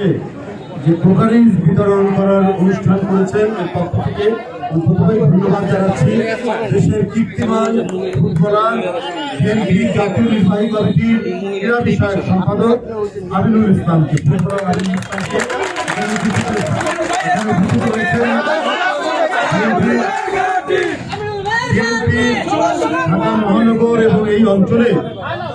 যে বিতরণ করার অনুষ্ঠান করেছেন এর পক্ষ থেকে ধন্যবাদ জানাচ্ছি। দেশের কীর্তিমান ফুটবলার জাতীয় নির্বাহী কমিটির ক্রীড়া বিষয়ক সম্পাদক আমিনুল ইসলামকে। মহানগর এবং এই অঞ্চলে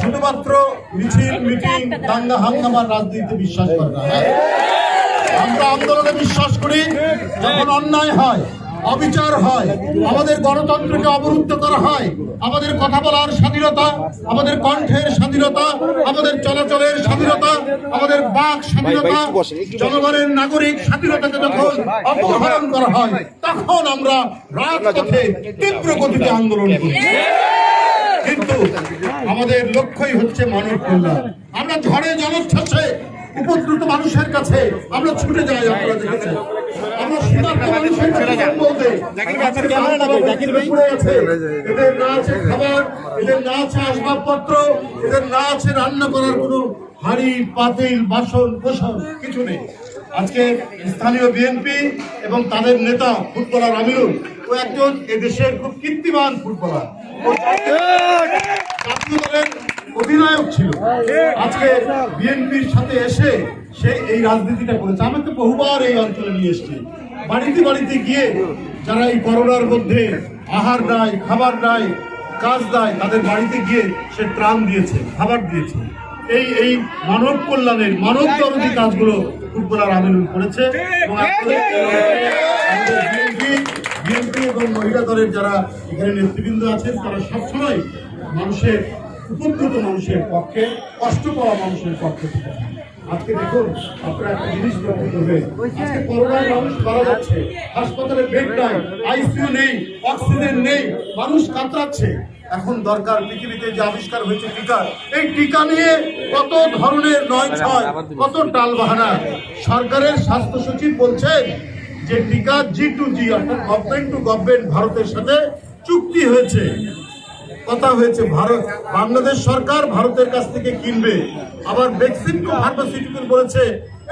শুধুমাত্র মিছিল, মিটিং, দাঙ্গা, হাঙ্গামার রাজনীতিতে বিশ্বাস করে না? আমরা আন্দোলনে বিশ্বাস করি, যখন অন্যায় হয় অবিচার হয়। আমাদের গণতন্ত্রকে অবরুদ্ধ করা হয়। আমাদের কথা বলার স্বাধীনতা আমাদের কণ্ঠের স্বাধীনতা আমাদের চলাচলের স্বাধীনতা আমাদের বাক স্বাধীনতা জনগণের নাগরিক স্বাধীনতাকে যখন অপহরণ করা হয় তখন আমরা রাজপথে তীব্র গতিতে আন্দোলন করি। কিন্তু আমাদের লক্ষ্যই হচ্ছে মানব কল্যাণ। আমরা ঝড়ে জলোচ্ছ্বাসে উপদ্রুত মানুষের কাছে আমরা ছুটে যাই আপনারা দেখেছেন এদের না আসবাবপত্র এদের না আছে রান্না করার কোনো হাড়ি পাতিল বাসন কোসন কিছু নেই আজকে স্থানীয় বিএনপি এবং তাদের নেতা ফুটবলার আমিরুল ও একজন এদেশের খুব কীর্তিমান ফুটবলার জাতীয় অধিনায়ক ছিল আজকে বিএনপির সাথে এসে সে এই রাজনীতিটা করেছে। আমাকে বহুবার এই অঞ্চলে নিয়ে এসছে। বাড়িতে বাড়িতে গিয়ে যারা এই করোনার মধ্যে আহার নাই খাবার নাই কাজ দেয় তাদের বাড়িতে গিয়ে সে ত্রাণ দিয়েছে খাবার দিয়েছে। এই এই মানব কল্যাণের মানব দরদি কাজগুলো ফুটবলার আমিনুল করেছে। বিএনপি এবং মহিলা দলের যারা এখানে নেতৃবৃন্দ আছেন তারা সবসময় মানুষের উপদ্রুত মানুষের পক্ষে কষ্ট পাওয়া মানুষের পক্ষে আজকে দেখুন, আপনারা একটা জিনিস করবেন। আজকে করোনায় মানুষ মারা যাচ্ছে। হাসপাতালে বেড নাই, আইসিইউ নেই, অক্সিজেন নেই, মানুষ কাতরাচ্ছে। এখন দরকার পৃথিবীতে যে আবিষ্কার হয়েছে টিকা। এই টিকা নিয়ে কত ধরনের নয় ছয়, কত টাল বাহানা। সরকারের স্বাস্থ্য সচিব বলছেন যে টিকা জি টু জি অর্থাৎ গভর্নমেন্ট টু গভর্নমেন্ট ভারতের সাথে চুক্তি হয়েছে। কথা হয়েছে, ভারত, বাংলাদেশ সরকার ভারতের কাছ থেকে কিনবে। আবার টু ফার্মাসিউটিক্যাল বলেছে,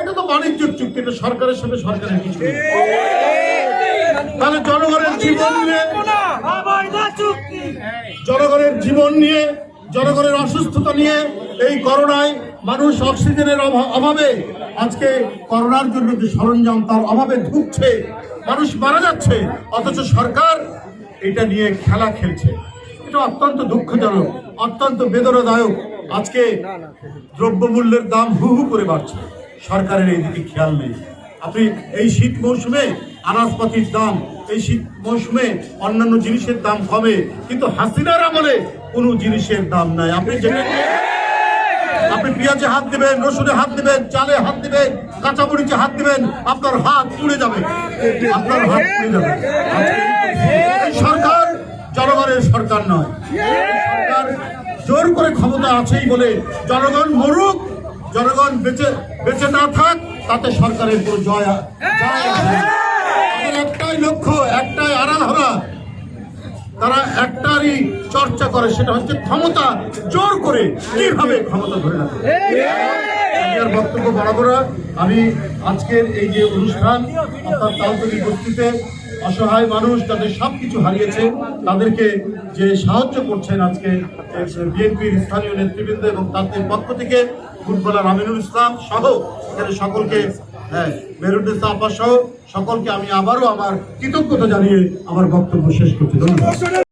এটা তো বাণিজ্যিক চুক্তি, এটা সরকারের সাথে সরকারের কিছু তাহলে জনগণের জীবন নিয়ে জনগণের জীবন নিয়ে, জনগণের অসুস্থতা নিয়ে এই করোনায় মানুষ অক্সিজেনের অভা- অভাবে আজকে করোনার জন্য যে সরঞ্জাম তার অভাবে ধুকছে, মানুষ মারা যাচ্ছে, অথচ সরকার এটা নিয়ে খেলা খেলছে। এটা অত্যন্ত দুঃখজনক, অত্যন্ত বেদনাদায়ক। আজকে দ্রব্যমূল্যের দাম হু হু করে বাড়ছে। সরকারের এই দিকে খেয়াল নেই। আপনি এই শীত মৌসুমে আনাজপাতির দাম, এই শীত মৌসুমে অন্যান্য জিনিসের দাম কমে, কিন্তু হাসিনার আমলে কোনো জিনিসের দাম নাই। আপনি আপনি পেঁয়াজে হাত দিবেন, রসুনে হাত দিবেন, চালে হাত দিবেন, কাঁচামরিচে হাত দিবেন, আপনার হাত পুড়ে যাবে। আপনার হাত পুড়ে যাবে। সরকার জনগণের সরকার নয়। সরকার জোর করে ক্ষমতা আছেই বলে জনগণ মরুক, জনগণ বেঁচে বেঁচে না থাক, তাতে সরকারের কোনো জয় একটাই লক্ষ্য, একটাই হরা তারা একটারই চর্চা করে, সেটা হচ্ছে ক্ষমতা জোর করে কীভাবে ক্ষমতা ধরে রাখে। আর বক্তব্য বাড়াবো না। আমি আজকের এই যে অনুষ্ঠান অর্থাৎ তালতলি বস্তিতে অসহায় মানুষ যাদের সব কিছু হারিয়েছে, তাদেরকে যে সাহায্য করছেন আজকে বিএনপির স্থানীয় নেতৃবৃন্দ এবং তাদের পক্ষ থেকে ফুটবলার আমিনুল ইসলাম সহ এখানে সকলকে হ্যাঁ মেরুদ্দেশা আপা সহ সকলকে আমি আবারও আমার কৃতজ্ঞতা জানিয়ে আমার বক্তব্য শেষ করছি। ধন্যবাদ।